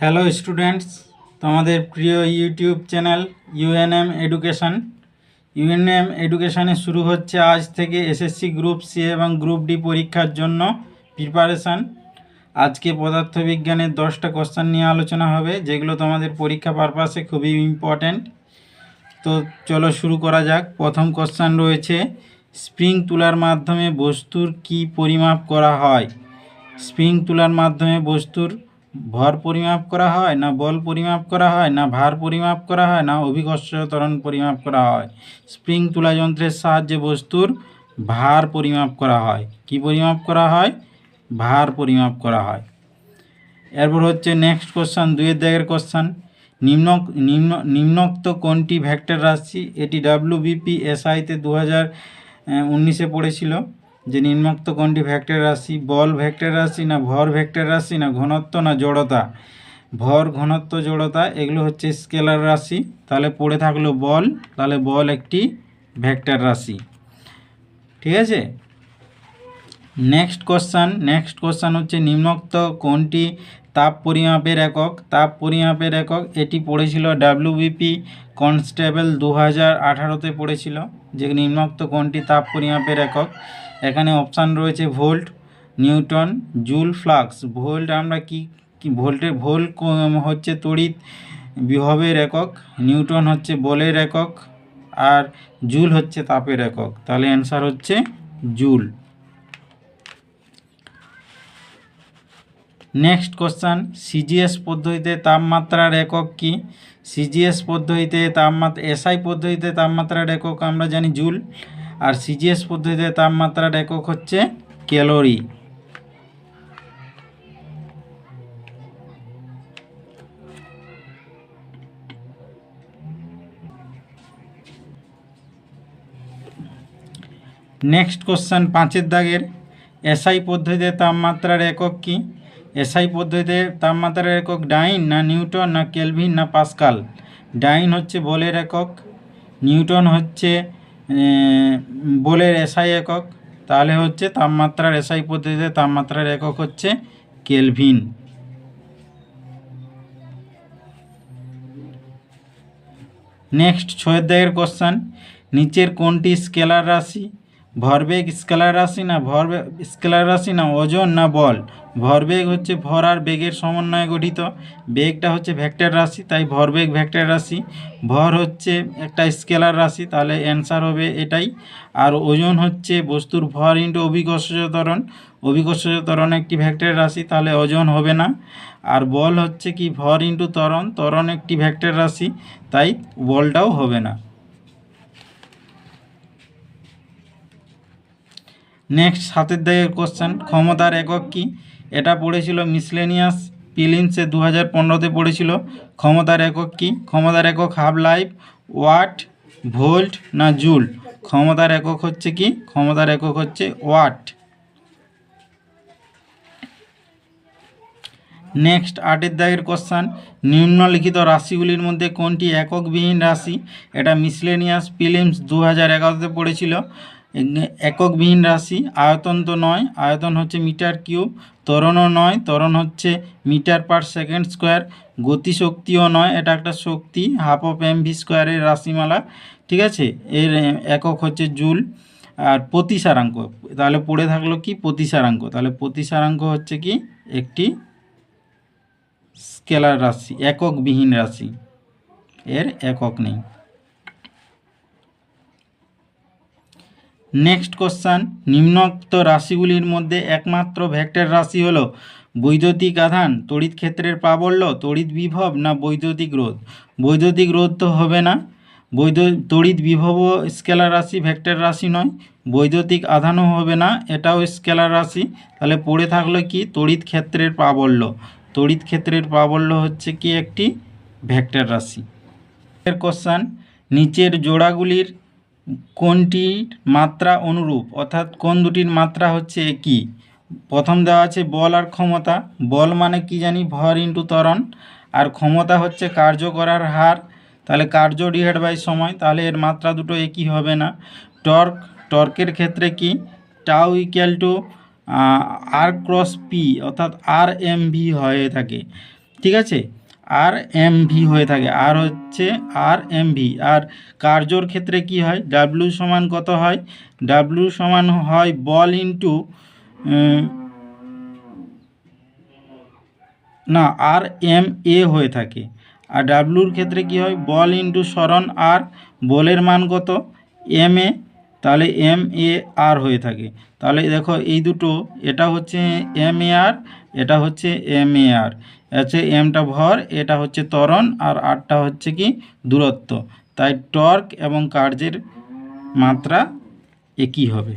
Hello students তোমাদের প্রিয় YouTube channel UNM education UNM এডুকেশনে শুরু হচ্ছে আজ থেকে এসএসসি গ্রুপ সি এবং গ্রুপ ডি পরীক্ষার জন্য প্রিপারেশান আজকে পদার্থবিজ্ঞানের দশটা কোশ্চেন নিয়ে আলোচনা হবে, যেগুলো তোমাদের পরীক্ষা পারপাসে খুবই ইম্পর্ট্যান্ট তো চলো শুরু করা যাক। প্রথম কোশ্চেন রয়েছে স্প্রিং তুলার মাধ্যমে বস্তুর কি পরিমাপ করা হয়? স্প্রিং তুলার মাধ্যমে বস্তুর ভর পরিমাপ করা হয়, না বল পরিমাপ করা হয়, না ভার পরিমাপ করা হয়, না অভিকর্ষ ত্বরণ পরিমাপ করা হয়। স্প্রিং তুলা যন্ত্রের সাহায্যে বস্তুর ভার পরিমাপ করা হয়। কি পরিমাপ করা হয়? ভার পরিমাপ করা হয়। এরপর হচ্ছে নেক্সট কোশ্চান দুইয়ের দাগের কোশ্চান নিম্ন নিম্ন, নিম্নোক্ত কোনটি ভ্যাক্টর রাশি? এটি ডাব্লিউ বিপি এসআইতে দু হাজার উনিশে পড়েছিল। যে নিম্নোক্ত কোনটি ভেক্টর রাশি? বল ভেক্টর রাশি না ভর ভেক্টর রাশি না ঘনত্ব না জড়তা? ভর, ঘনত্ব, জড়তা এগুলো হচ্ছে স্কেলার রাশি। তাহলে পড়ে থাকল বল, তাহলে বল একটি ভেক্টর রাশি। ঠিক আছে? নেক্সট কোশ্চান নেক্সট কোশ্চান হচ্ছে নিম্নোক্ত কোনটি তাপ পরিমাপের একক তাপ পরিমাপের একক, এটি পড়েছিল ডাব্লিউবিপি কনস্টেবল দু হাজার আঠারোতে পড়েছিল, যে নিম্নোক্ত কোনটি তাপ পরিমাপের একক। এখানে অপশান রয়েছে volt newton, joule, flux. Volt আমরা কি কি ভোল্টের ভোল হচ্ছে তড়িৎ বিভবের একক, নিউটন হচ্ছে বলের একক, আর জুল হচ্ছে তাপের একক। তাহলে অ্যান্সার হচ্ছে জুল। নেক্সট কোশ্চান সিজিএস পদ্ধতিতে তাপমাত্রার একক কি? সিজিএস পদ্ধতিতে তাপমাত্রা এসআই পদ্ধতিতে তাপমাত্রার একক আমরা জানি জুল। আর সিজিএস পদ্ধতিতে তাপমাত্রার একক হচ্ছে ক্যালোরি। নেক্সট কোশ্চেন পাঁচের দাগের এসআই পদ্ধতিতে তাপমাত্রার একক কি? এসআই পদ্ধতিতে তাপমাত্রার একক ডাইন না নিউটন না কেলভিন না পাস্কাল? ডাইন হচ্ছে বলের একক, নিউটন হচ্ছে বলের এসআই একক। তাহলে হচ্ছে তাপমাত্রার এসআই পদ্ধতিতে তাপমাত্রার একক হচ্ছে কেলভিন। নেক্সট ছয়ের দাগের কোশ্চান। নিচের কোনটি স্কেলার রাশি? ভরবেগ স্কেলার রাশি না ভরবেগ স্কেলার রাশি না, ওজন না বল। ভরবেগ হচ্ছে ভর আর বেগের সমন্বয়ে গঠিত। বেগটা হচ্ছে ভেক্টর রাশি, তাই ভরবেগ ভেক্টর রাশি। ভর হচ্ছে একটা স্কেলার রাশি, তাহলে অ্যান্সার হবে এটাই। আর ওজন হচ্ছে বস্তুর ভর ইন্টু অভিকর্ষজ ত্বরণ অভিকর্ষজ ত্বরণ একটি ভেক্টর রাশি, তাহলে ওজন হবে না। আর বল হচ্ছে কি, ভর ইন্টু ত্বরণ ত্বরণ একটি ভেক্টর রাশি, তাই বলটাও হবে না। নেক্সট সাতের দাগের কোশ্চেন ক্ষমতার একক কি? এটা পড়েছিল মিসলেনিয়াস পিলিন্সে দু হাজার পনেরোতে পড়েছিল। ক্ষমতার একক কি? ক্ষমতার একক হাফ লাইফ, ওয়াট, ভোল্ট না জুল? ক্ষমতার একক হচ্ছে কি? ক্ষমতার একক হচ্ছে ওয়াট। নেক্সট আটের দাগের কোশ্চান নিম্নলিখিত রাশিগুলির মধ্যে কোনটি এককবিহীন রাশি? এটা মিসলেনিয়াস ফিলিমস দু হাজার এগারোতে পড়েছিল। এককবিহীন রাশি, আয়তন তো নয়, আয়তন হচ্ছে মিটার কিউব, ত্বরণও নয়, ত্বরণ হচ্ছে মিটার পার সেকেন্ড স্কোয়ার, গতিশক্তিও নয়, এটা একটা শক্তি হাফ অফ এম ভি স্কোয়ারের রাশিমালা, ঠিক আছে? এর একক হচ্ছে জুল, আর প্রতিসারাঙ্ক, তাহলে পড়ে থাকল কি? প্রতিসারাঙ্ক, তাহলে প্রতিসারাঙ্ক হচ্ছে কি? একটি স্কেলার রাশি এককবিহীন রাশি, এর একক নেই। নেক্সট কোশ্চান নিম্নোক্ত রাশিগুলির মধ্যে একমাত্র ভেক্টর রাশি হলো বৈদ্যুতিক আধান, তড়িৎ ক্ষেত্রের প্রাবল্য, তড়িৎ বিভব না বৈদ্যুতিক রোধ? বৈদ্যুতিক রোধ তো হবে না। বৈদ্য, তড়িৎ বিভবও স্কেলার রাশি ভেক্টর রাশি নয়। বৈদ্যুতিক আধানও হবে না, এটাও স্কেলার রাশি। তাহলে পড়ে থাকল কি? তড়িৎ ক্ষেত্রের প্রাবল্য। তড়িৎ ক্ষেত্রের প্রাবল্য হচ্ছে কি? একটি ভেক্টর রাশি। এর কোশ্চান নিচের জোড়াগুলির কোনটির মাত্রা অনুরূপ? অর্থাৎ কোন দুটির মাত্রা হচ্ছে একই? প্রথম দেওয়া আছে বল আর ক্ষমতা। বল মানে কি জানি? ভর ইন্টু ত্বরণ। আর ক্ষমতা হচ্ছে কার্য করার হার। তাহলে কার্য ডিভাইড বাই সময়। তাহলে এর মাত্রা দুটো একই হবে না। টর্ক, টর্কের ক্ষেত্রে কি? Tau equal to R cross P অর্থাৎ আর এম ভি হয়ে থাকে। ঠিক আছে? আর এম ভি হয়ে থাকে। আর হচ্ছে আর এম ভি আর কার্যর ক্ষেত্রে কি হয়? ডাব্লিউ সমান কত হয়? ডাব্লিউ সমান হয় বল ইন্টু না, আর এম এ হয়ে থাকে। আর ডাব্লুর ক্ষেত্রে কি হয়? বল ইন্টু সরণ আর বলের মান কত? এম এ তাহলে এম এ আর হয়ে থাকে। তাহলে দেখো এই দুটো, এটা হচ্ছে এম এ আর এটা হচ্ছে এম এ আর হচ্ছে এমটা ভর এটা হচ্ছে ত্বরণ আর আরটা হচ্ছে কি দূরত্ব। তাই টর্ক এবং কার্যের মাত্রা একই হবে।